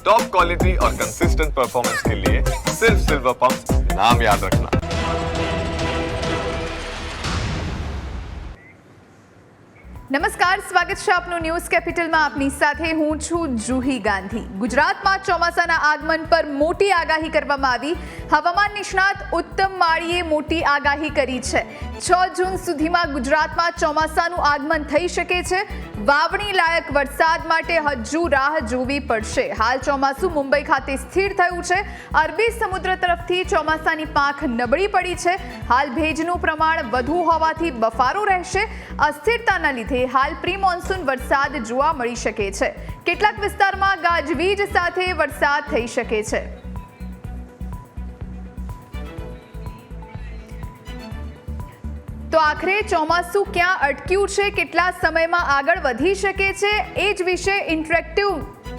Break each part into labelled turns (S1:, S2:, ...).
S1: Top quality और consistent performance के लिए सिर्फ सिल्वर पंप नाम याद रखना
S2: નમસ્કાર સ્વાગત છે આપનું ન્યૂઝ કેપિટલમાં આપની સાથે હું છું જુહી ગાંધી ગુજરાતમાં ચોમાસાના આગમન પર મોટી આગાહી કરવામાં આવી હવામાન નિષ્ણાત ઉત્તમ માળીએ મોટી આગાહી કરી છે છ જૂન સુધીમાં ગુજરાતમાં ચોમાસાનું આગમન થઈ શકે છે. વાવણી લાયક વરસાદ માટે હજુ રાહ જોવી પડશે. હાલ ચોમાસું મુંબઈ ખાતે સ્થિર થયું છે. અરબી સમુદ્ર તરફથી ચોમાસાની પાંખ નબળી પડી છે. હાલ ભેજનું પ્રમાણ વધુ હોવાથી બફારો રહેશે. અસ્થિરતાના લીધે હાલ પ્રી મોન્સૂન વરસાદ જોવા મળી શકે છે. કેટલાક વિસ્તારમાં ગાજવીજ સાથે વરસાદ થઈ શકે છે. આખરે ચોમાસું ક્યાં અટક્યું છે, કેટલા સમયમાં આગળ વધી શકે છે, એ જ વિશે ઇન્ટરેક્ટિવ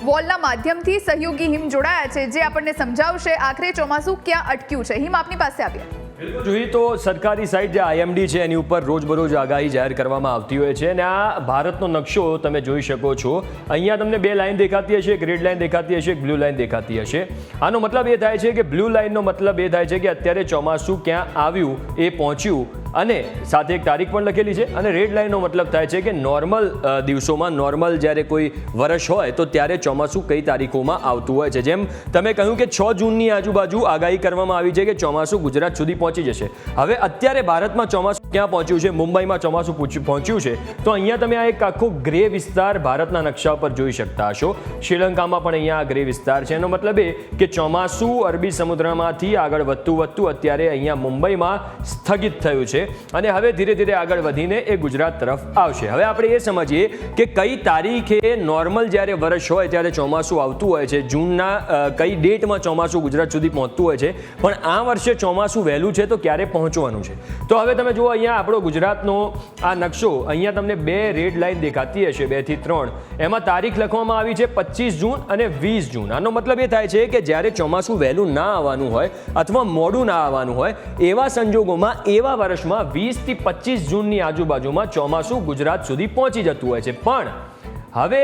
S2: વોલના માધ્યમથી સહયોગી હિમ જોડાયા છે, જે આપણને સમજાવશે આખરે ચોમાસું ક્યાં અટક્યું છે. હિમ આપની પાસે આવ્યા.
S3: જોઈએ તો સરકારી સાઇટ જે આઈએમડી છે, એની ઉપર રોજબરોજ આગાહી જાહેર કરવામાં આવતી હોય છે અને આ ભારતનો નકશો તમે જોઈ શકો છો. અહીંયા તમને બે લાઇન દેખાતી હશે, એક રેડ લાઈન દેખાતી હશે, એક બ્લુ લાઇન દેખાતી હશે. આનો મતલબ એ થાય છે કે બ્લુ લાઇનનો મતલબ એ થાય છે કે અત્યારે ચોમાસું ક્યાં આવ્યું, એ પહોંચ્યું અને સાથે એક તારીખ પણ લખેલી છે અને રેડ લાઇનનો મતલબ થાય છે કે નોર્મલ દિવસોમાં નોર્મલ જ્યારે કોઈ વર્ષ હોય તો ત્યારે ચોમાસું કઈ તારીખોમાં આવતું હોય છે. જેમ તમે કહ્યું કે છ જૂનની આજુબાજુ આગાહી કરવામાં આવી છે કે ચોમાસું ગુજરાત સુધી પહોંચી જશે. હવે અત્યારે ભારતમાં ચોમાસું ક્યાં પહોંચ્યું છે? મુંબઈમાં ચોમાસું પહોંચ્યું છે. તો અહીંયા તમે આ એક આખો ગ્રે વિસ્તાર ભારતના નકશા પર જોઈ શકતા હશો. શ્રીલંકામાં પણ અહીંયા આ ગ્રે વિસ્તાર છે. એનો મતલબ એ કે ચોમાસું અરબી સમુદ્રમાંથી આગળ વધતું વધતું અત્યારે અહીંયા મુંબઈમાં સ્થગિત થયું છે. અને હવે ધીરે ધીરે આગળ વધીને એ ગુજરાત તરફ આવશે. હવે આપણે એ સમજીએ કે કઈ તારીખે નોર્મલ જ્યારે વર્ષ હોય ત્યારે ચોમાસું આવતું હોય છે. જૂનના કઈ ડેટમાં ચોમાસું ગુજરાત સુધી પહોંચતું હોય છે. પણ આ વર્ષે ચોમાસું વહેલું છે તો ક્યારે પહોંચવાનું છે? તો હવે તમે જુઓ અહીંયા આપણો ગુજરાતનો આ નકશો. અહીંયા તમને બે રેડ લાઇન દેખાતી હશે, બેથી ત્રણ. એમાં તારીખ લખવામાં આવી છે પચીસ જૂન અને વીસ જૂન. આનો મતલબ એ થાય છે કે જ્યારે ચોમાસું વહેલું ના આવવાનું હોય અથવા મોડું ના આવવાનું હોય, એવા સંજોગોમાં એવા વર્ષમાં વીસથી પચીસ જૂનની આજુબાજુમાં ચોમાસું ગુજરાત સુધી પહોંચી જતું હોય છે. પણ હવે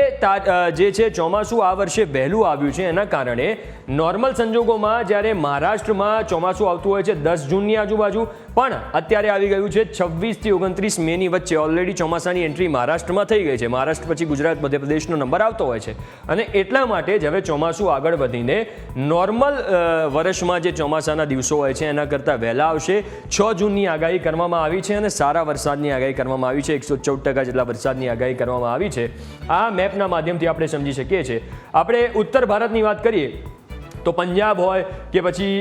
S3: જે છે ચોમાસું આ વર્ષે વહેલું આવ્યું છે એના કારણે નોર્મલ સંજોગોમાં જ્યારે મહારાષ્ટ્રમાં ચોમાસું આવતું હોય છે દસ જૂનની આજુબાજુ પણ અત્યારે આવી ગયું છે છવ્વીસથી ઓગણત્રીસ મેની વચ્ચે ઓલરેડી ચોમાસાની એન્ટ્રી મહારાષ્ટ્રમાં થઈ ગઈ છે. મહારાષ્ટ્ર પછી ગુજરાત, મધ્યપ્રદેશનો નંબર આવતો હોય છે. અને એટલા માટે જ હવે ચોમાસું આગળ વધીને નોર્મલ વર્ષમાં જે ચોમાસાના દિવસો હોય છે, એના કરતાં વહેલા આવશે. છ જૂનની આગાહી કરવામાં આવી છે અને સારા વરસાદની આગાહી કરવામાં આવી છે. એકસો ચૌદ ટકા જેટલા વરસાદની આગાહી કરવામાં આવી છે. આ મેપના માધ્યમથી આપણે સમજી શકીએ છીએ. આપણે ઉત્તર ભારતની વાત કરીએ. તો પંજાબ હોય કે પછી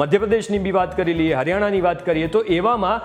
S3: મધ્યપ્રદેશની બી વાત કરી લઈએ, હરિયાણાની વાત કરીએ, તો એવામાં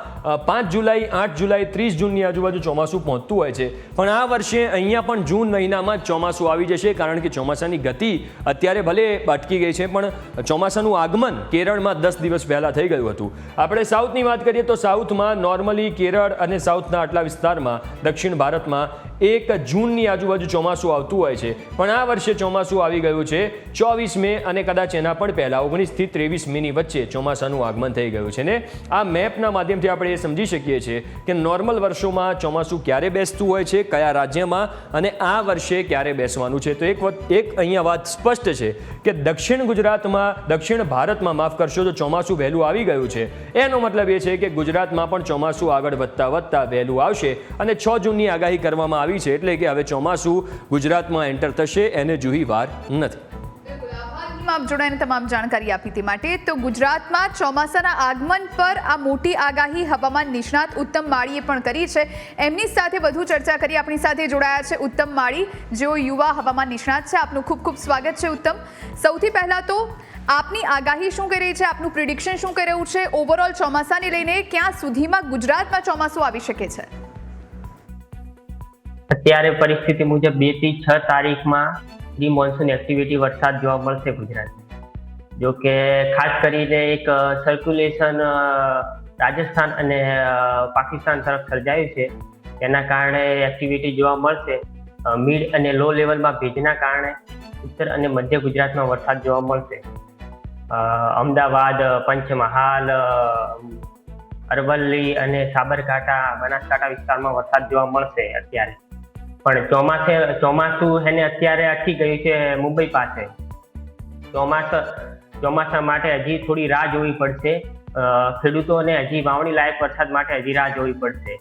S3: પાંચ જુલાઈ, આઠ જુલાઈ, ત્રીસ જૂનની આજુબાજુ ચોમાસું પહોંચતું હોય છે. પણ આ વર્ષે અહીંયા પણ જૂન મહિનામાં ચોમાસું આવી જશે, કારણ કે ચોમાસાની ગતિ અત્યારે ભલે અટકી ગઈ છે, પણ ચોમાસાનું આગમન કેરળમાં દસ દિવસ પહેલાં થઈ ગયું હતું. આપણે સાઉથની વાત કરીએ તો સાઉથમાં નોર્મલી કેરળ અને સાઉથના આટલા વિસ્તારમાં દક્ષિણ ભારતમાં એક જૂનની આજુબાજુ ચોમાસું આવતું હોય છે. પણ આ વર્ષે ચોમાસું આવી ગયું છે. ચોવીસ મે અને કદાચ એના પણ પહેલાં ઓગણીસથી ત્રેવીસ મેની વચ્ચે ચોમાસાનું આગમન થઈ ગયું છે ને? આ મેપના માધ્યમથી આપણે એ સમજી શકીએ છીએ કે નોર્મલ વર્ષોમાં ચોમાસું ક્યારે બેસતું હોય છે, કયા રાજ્યમાં અને આ વર્ષે ક્યારે બેસવાનું છે. તો એક એક અહીંયા વાત સ્પષ્ટ છે કે દક્ષિણ ગુજરાતમાં, દક્ષિણ ભારતમાં માફ કરશો તો ચોમાસું વહેલું આવી ગયું છે, એનો મતલબ એ છે કે ગુજરાતમાં પણ ચોમાસું આગળ વધતા વધતા વહેલું આવશે અને છ જૂનની આગાહી કરવામાં આવી છે એટલે કે હવે ચોમાસું ગુજરાતમાં એન્ટર થશે, એને જુહી વાર નથી.
S2: આપ જોડાઈને તમામ જાણકારી આપી તે માટે. તો ગુજરાતમાં ચોમાસાના આગમન પર આ મોટી આગાહી હવામાન નિષ્ણાત ઉત્તમ માળીએ પણ કરી છે. એમની સાથે વધુ ચર્ચા કરી આપણી સાથે જોડાયા છે ઉત્તમ માળી. જેઓ યુવા હવામાન નિષ્ણાત છે. આપનું ખૂબ ખૂબ સ્વાગત છે ઉત્તમ. સૌથી પહેલાં તો આપની આગાહી શું કરી રહી છે? આપનું પ્રિડિક્શન શું કરી રહ્યું છે? ઓવરઓલ ચોમાસાને લઈને ક્યાં સુધીમાં ગુજરાતમાં ચોમાસું આવી શકે છે?
S4: અત્યારે પરિસ્થિતિ મુજબ બેથી છ તારીખમાં પ્રી મોન્સૂન એક્ટિવિટી વરસાદ જોવા મળશે ગુજરાતમાં જો કે ખાસ કરીને એક સર્ક્યુલેશન રાજસ્થાન અને પાકિસ્તાન તરફ સર્જાયું છે. તેના કારણે એક્ટિવિટી જોવા મળશે. મિડ અને લો લેવલમાં ભેજના કારણે ઉત્તર અને મધ્ય ગુજરાતમાં વરસાદ જોવા મળશે. અમદાવાદ પંચમહાલ અરવલ્લી અને સાબરકાંઠા, બનાસકાંઠા વિસ્તારમાં વરસાદ જોવા મળશે અત્યારે. પણ ચોમાસે, ચોમાસું એને અત્યારે અટકી ગયું છે મુંબઈ પાસે. ચોમાસા ચોમાસા માટે હજી થોડી રાહ જોવી પડશે. ખેડૂતોને હજી વાવણી લાયક વરસાદ માટે હજી રાહ જોવી પડશે.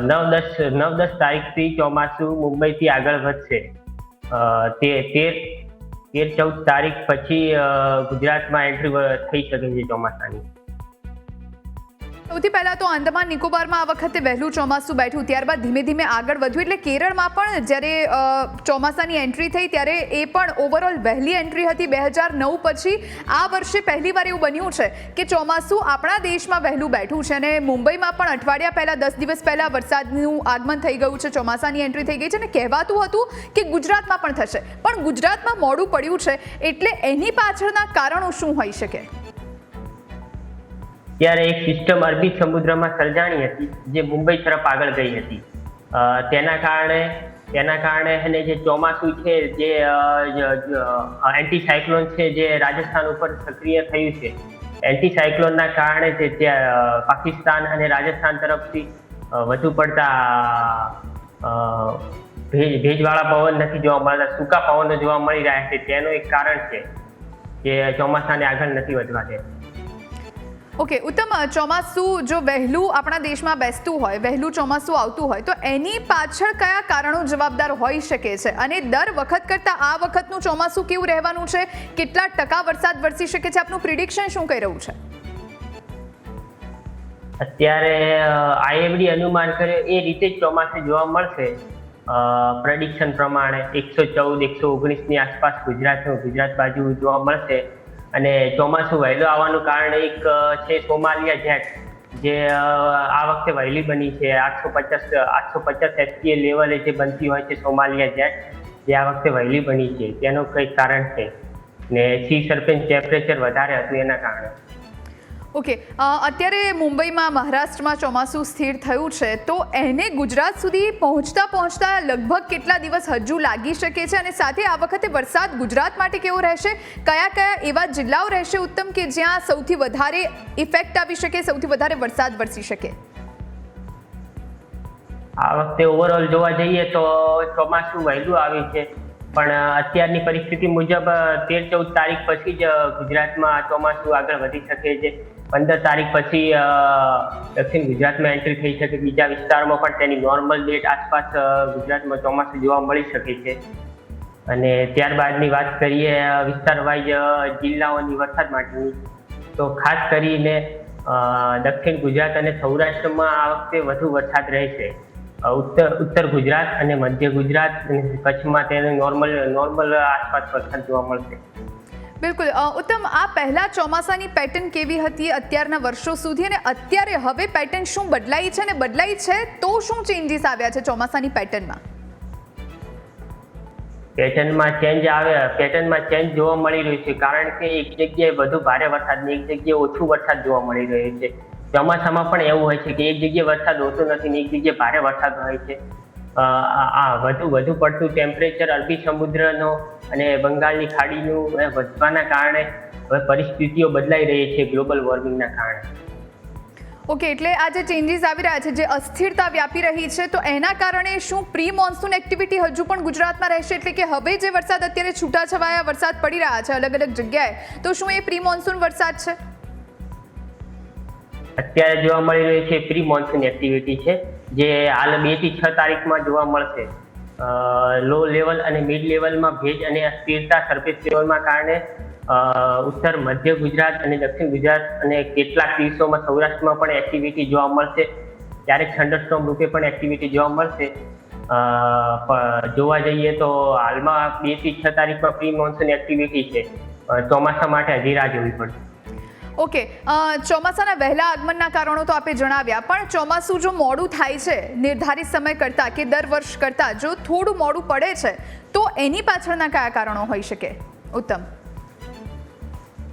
S4: નવ દસ નવ દસ તારીખથી ચોમાસું મુંબઈથી આગળ વધશે. તે તેર તેર ચૌદ તારીખ પછી ગુજરાતમાં એન્ટ્રી થઈ શકે છે ચોમાસાની.
S2: સૌથી પહેલા તો અંદમાન નિકોબારમાં આ વખતે વહેલું ચોમાસું બેઠું. ત્યારબાદ ધીમે ધીમે આગળ વધ્યું. એટલે કેરળમાં પણ જ્યારે ચોમાસાની એન્ટ્રી થઈ ત્યારે એ પણ ઓવરઓલ વહેલી એન્ટ્રી હતી બે હજાર નવ પછી. આ વર્ષે પહેલીવાર એવું બન્યું છે કે ચોમાસું આપણા દેશમાં વહેલું બેઠું છે અને મુંબઈમાં પણ અઠવાડિયા પહેલાં, દસ દિવસ પહેલાં વરસાદનું આગમન થઈ ગયું છે. ચોમાસાની એન્ટ્રી થઈ ગઈ છે અને કહેવાતું હતું કે ગુજરાતમાં પણ થશે. પણ ગુજરાતમાં મોડું પડ્યું છે એટલે એની પાછળના કારણો શું હોઈ શકે?
S4: ત્યારે એક સિસ્ટમ અરબી સમુદ્રમાં સર્જાણી હતી, જે મુંબઈ તરફ આગળ ગઈ હતી. તેના કારણે તેના કારણે અને જે ચોમાસું છે, જે એન્ટી સાયક્લોન છે, જે રાજસ્થાન ઉપર સક્રિય થયું છે. એન્ટી સાયક્લોનના કારણે જે ત્યાં પાકિસ્તાન અને રાજસ્થાન તરફથી વધુ પડતા ભેજ, ભેજવાળા પવન નથી જોવા મળતા, સૂકા પવનો જોવા મળી રહ્યા છે. તેનું એક કારણ છે કે ચોમાસાને આગળ નથી વધવા દે
S2: ઓકે, ઉત્તમ ચોમાસું જો વહેલું આપણા દેશમાં બેસતું હોય, વહેલું ચોમાસું આવતું હોય, તો એની પાછળ કયા કારણો જવાબદાર હોઈ શકે છે? અને દર વખત કરતાં આ વખતનું ચોમાસું કેવું રહેવાનું છે? કેટલા ટકા વરસાદ વરસી શકે છે? આપનું પ્રિડિક્શન શું કહી રહ્યું છે?
S4: અત્યારે આઈએમડી અનુમાન કરે એ રીતે જ ચોમાસું જોવા મળશે. પ્રેડિક્શન પ્રમાણે એકસો ચૌદ, એકસો ઓગણીસની આસપાસ ગુજરાતનું ગુજરાત બાજુ જોવા મળશે. અને ચોમાસું વહેલું આવવાનું કારણ એક છે સોમાલિયા જેટ, જે આ વખતે વહેલી બની છે. આઠસો પચાસ આઠસો પચાસ એસપીએ લેવલે જે બનતી હોય છે સોમાલિયા જેટ, જે આ વખતે વહેલી બની છે. તેનું કંઈક કારણ છે. ને સી સરફેસ ટેમ્પરેચર વધારે હતું એના કારણે.
S2: ઓકે અત્યારે મુંબઈમાં મહારાષ્ટ્રમાં ચોમાસું સ્થિર થયું છે, તો એને ગુજરાત સુધી પહોંચતા પહોંચતા લગભગ કેટલા દિવસ હજુ લાગી શકે છે? અને સાથે આ વખતે વરસાદ ગુજરાત માટે કેવો રહેશે? કયા કયા એવા જિલ્લાઓ રહેશે ઉત્તમ કે જ્યાં સૌથી વધારે ઇફેક્ટ આવી શકે, સૌથી વધારે વરસાદ વરસી શકે?
S4: આ વખતે ઓવરઓલ જોવા જઈએ તો ચોમાસું વહેલું આવ્યું છે. પણ અત્યારની પરિસ્થિતિ મુજબ તેર ચૌદ તારીખ પછી જ ગુજરાતમાં ચોમાસું આગળ વધી શકે છે. પંદર તારીખ પછી દક્ષિણ ગુજરાતમાં એન્ટ્રી થઈ શકે. બીજા વિસ્તારોમાં પણ તેની નોર્મલ ડેટ આસપાસ ગુજરાતમાં ચોમાસું જોવા મળી શકે છે. અને ત્યારબાદની વાત કરીએ વિસ્તાર વાઇઝ જિલ્લાઓની વરસાદ માટેની. તો ખાસ કરીને દક્ષિણ ગુજરાત અને સૌરાષ્ટ્રમાં આ વખતે વધુ વરસાદ રહેશે. ઉત્તર ઉત્તર ગુજરાત અને મધ્ય ગુજરાત અને કચ્છમાં તેનું નોર્મલ નોર્મલ આસપાસ વરસાદ જોવા મળશે.
S2: બિલકુલ. ઉત્તમ આ પહેલા ચોમાસાની પેટર્ન કેવી હતી અત્યારના વર્ષો સુધી અને અત્યારે હવે પેટર્ન શું બદલાઈ છે અને બદલાઈ છે તો શું ચેન્જીસ આવ્યા છે ચોમાસાની પેટર્નમાં
S4: પેટર્નમાં ચેન્જ આવે પેટર્નમાં ચેન્જ જોવા મળી રહ્યું છે કારણ કે એક જગ્યાએ વધુ ભારે વરસાદ ને એક જગ્યાએ ઓછું વરસાદ જોવા મળી રહ્યું છે. ચોમાસામાં પણ એવું હોય છે કે એક જગ્યાએ વરસાદ હોતો નથી ને એક જગ્યાએ ભારે વરસાદ હોય છે. આ વધુ વધુ પડતું ટેમ્પરેચર અરબી સમુદ્રનો અને બંગાળની ખાડીનું વધવાના કારણે હવે પરિસ્થિતિઓ બદલાઈ રહી છે ગ્લોબલ વોર્મિંગના કારણે.
S2: ઓકે એટલે આ જે ચેન્જીસ આવી રહ્યા છે, જે અસ્થિરતા વ્યાપી રહી છે, તો એના કારણે શું પ્રી મોન્સૂન એક્ટિવિટી હજુ પણ ગુજરાતમાં રહેશે? એટલે કે હવે જે વરસાદ અત્યારે છૂટાછવાયા વરસાદ પડી રહ્યા છે અલગ અલગ જગ્યાએ, તો શું એ પ્રી મોન્સૂન વરસાદ છે?
S4: અત્યારે જોવા મળી રહ્યું છે પ્રી મોન્સૂન એક્ટિવિટી છે, જે હાલ બેથી છ તારીખમાં જોવા મળશે. લો લેવલ અને મિડ લેવલમાં ભેજ અને અસ્થિરતા સરફેસ લેવલમાં કારણે ઉત્તર, મધ્ય ગુજરાત અને દક્ષિણ ગુજરાત અને કેટલાક દિવસોમાં સૌરાષ્ટ્રમાં પણ એક્ટિવિટી જોવા મળશે. ક્યારેક થંડરસ્ટોમ રૂપે પણ એક્ટિવિટી જોવા મળશે. જોવા જઈએ તો હાલમાં બેથી છ તારીખમાં પ્રી મોન્સૂન એક્ટિવિટી છે. ચોમાસા માટે હજી રાહ જોવી પડશે.
S2: ઓકે ચોમાસાના વહેલા આગમનના કારણો તો આપે જણાવ્યા, પણ ચોમાસું જો મોડું થાય છે, નિર્ધારિત સમય કરતાં કે દર વર્ષ કરતાં જો થોડું મોડું પડે છે, તો એની પાછળના કયા કારણો હોઈ શકે? ઉત્તમ.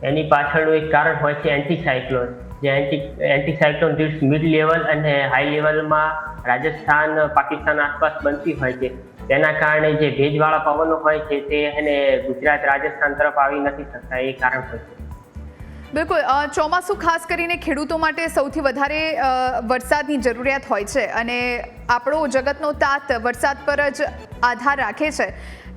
S4: એની પાછળનું એક કારણ હોય છે એન્ટીસાયક્લોન જે એન્ટી એન્ટીસાયક્લોન મિડ લેવલ અને હાઈ લેવલમાં રાજસ્થાન, પાકિસ્તાન આસપાસ બનતી હોય છે. તેના કારણે જે ભેજવાળા પવનો હોય છે, તે એને ગુજરાત, રાજસ્થાન તરફ આવી નથી શકતા, એ કારણ હોય છે.
S2: બિલકુલ ચોમાસું ખાસ કરીને ખેડૂતો માટે સૌથી વધારે વરસાદની જરૂરિયાત હોય છે અને આપણો જગતનો તાત વરસાદ પર જ આધાર રાખે છે.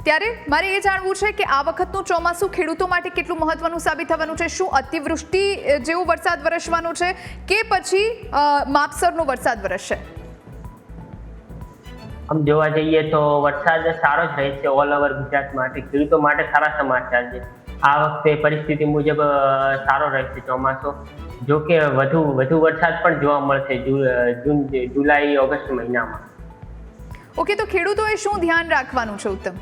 S2: ત્યારે મારે એ જાણવું છે કે આ વખતનું ચોમાસું ખેડૂતો માટે કેટલું મહત્વનું સાબિત થવાનું છે? શું અતિવૃષ્ટિ જેવો વરસાદ વરસવાનો છે કે પછી માપસરનો વરસાદ વરસશે?
S4: આમ જોવા જઈએ તો વરસાદ સારો જ રહેશે ઓલ ઓવર ગુજરાત માટે. ખેડૂતો માટે સારા સમાચાર છે. આ વખતે પરિસ્થિતિ મુજબ સારો રહેશે ચોમાસો. જો કે વધુ વધુ વરસાદ પણ જોવા મળશે જૂન જુલાઈ ઓગસ્ટ મહિનામાં.
S2: ઓકે તો ખેડૂતોએ શું ધ્યાન રાખવાનું છે ઉત્તમ?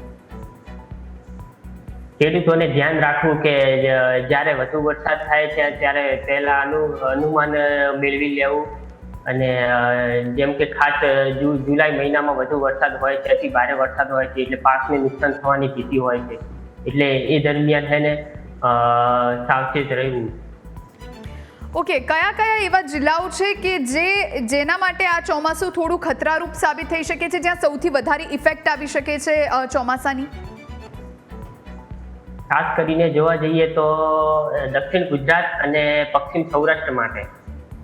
S4: ખેડૂતોને ધ્યાન રાખવું કે જ્યારે વધુ વરસાદ થાય છે ત્યારે પહેલા અનુમાન મેળવી લેવું. અને જેમ કે ખાસ જુલાઈ મહિનામાં વધુ વરસાદ હોય છે અતિ ભારે વરસાદ હોય છે એટલે પાકને નુકસાન થવાની ભીતિ હોય છે. એટલે એ દરમિયાન છે ને સાવચેત રહેવું.
S2: ઓકે કયા કયા એવા જિલ્લાઓ છે કે જે જેના માટે આ ચોમાસું થોડું ખતરારૂપ સાબિત થઈ શકે છે જ્યાં સૌથી વધારે ઇફેક્ટ આવી શકે છે ચોમાસાની?
S4: ખાસ કરીને જોવા જઈએ તો દક્ષિણ ગુજરાત અને પશ્ચિમ સૌરાષ્ટ્ર માટે.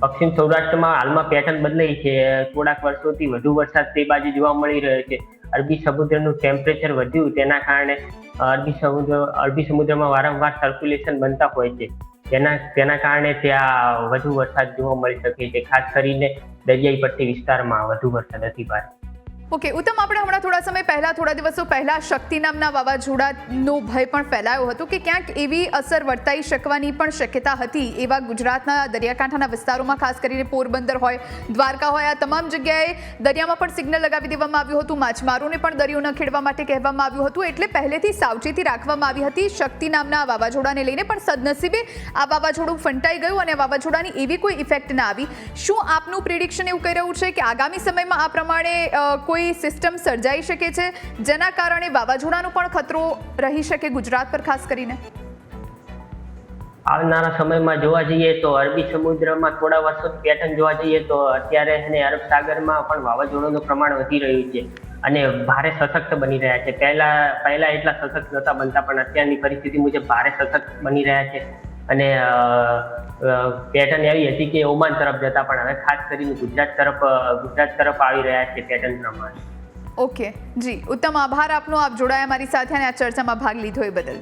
S4: પશ્ચિમ સૌરાષ્ટ્રમાં હાલમાં પેટર્ન બદલાઈ છે. થોડાક વર્ષોથી વધુ વરસાદ તે બાજુ જોવા મળી રહ્યો છે. અરબી સમુદ્રનું ટેમ્પરેચર વધ્યું તેના કારણે અરબી સમુદ્ર, અરબી સમુદ્રમાં વારંવાર સર્ક્યુલેશન બનતા હોય છે. તેના તેના કારણે ત્યાં વધુ વરસાદ જોવા મળી શકે છે. ખાસ કરીને દરિયાઈ પટ્ટી વિસ્તારમાં વધુ વરસાદ અતિ ભારે.
S2: ઓકે ઉત્તમ આપણે હમણાં થોડા સમય પહેલા થોડા દિવસો પહેલા શક્તિ નામના વાવાઝોડાનો ભય પણ ફેલાયો હતો કે ક્યાંક એવી અસર વર્તાઈ શકવાની પણ શક્યતા હતી એવા ગુજરાતના દરિયાકાંઠાના વિસ્તારોમાં ખાસ કરીને પોરબંદર હોય દ્વારકા હોય આ તમામ જગ્યાએ દરિયામાં પણ સિગ્નલ લગાવી દેવામાં આવ્યું હતું. માછમારોને પણ દરિયો ન ખેડવા માટે કહેવામાં આવ્યું હતું. એટલે પહેલેથી સાવચેતી રાખવામાં આવી હતી શક્તિ નામના વાવાઝોડાને લઈને પણ સદનસીબે આ વાવાઝોડું ફંટાઈ ગયું અને વાવાઝોડાની એવી કોઈ ઇફેક્ટ ના આવી. શું આપનું પ્રિડિક્શન એવું કહી રહ્યું છે કે આગામી સમયમાં આ પ્રમાણે અ, કોઈ સિસ્ટમ સર્જાઈ શકે છે? જેના કારણે વાવાઝોડાનો પણ ખતરો રહી શકે ગુજરાત પર, ખાસ કરીને?
S4: આવનારા સમયમાં જોવા જઈએ તો અરબી સમુદ્રમાં થોડા વર્ષો પેટર્ન જોવા જઈએ તો અત્યારે અને અરબ સાગરમાં પણ વાવાઝોડાનું પ્રમાણ વધી રહ્યું છે અને ભારે સશક્ત બની રહ્યા છે. પહેલા પહેલા એટલા સશક્ત નહોતા બનતા, પણ અત્યારની પરિસ્થિતિ મુજબ ભારે સશક્ત બની રહ્યા છે. અને પેટર્ન એવી હતી કે ઓમાન તરફ જતા, પણ હવે ખાસ કરીને ગુજરાત તરફ ગુજરાત તરફ આવી રહ્યા છે પેટર્ન પ્રમાણે.
S2: ઓકે જી. ઉત્તમ આભાર આપનો. આપ જોડાયા મારી સાથે અને આ ચર્ચામાં ભાગ લીધો એ બદલ.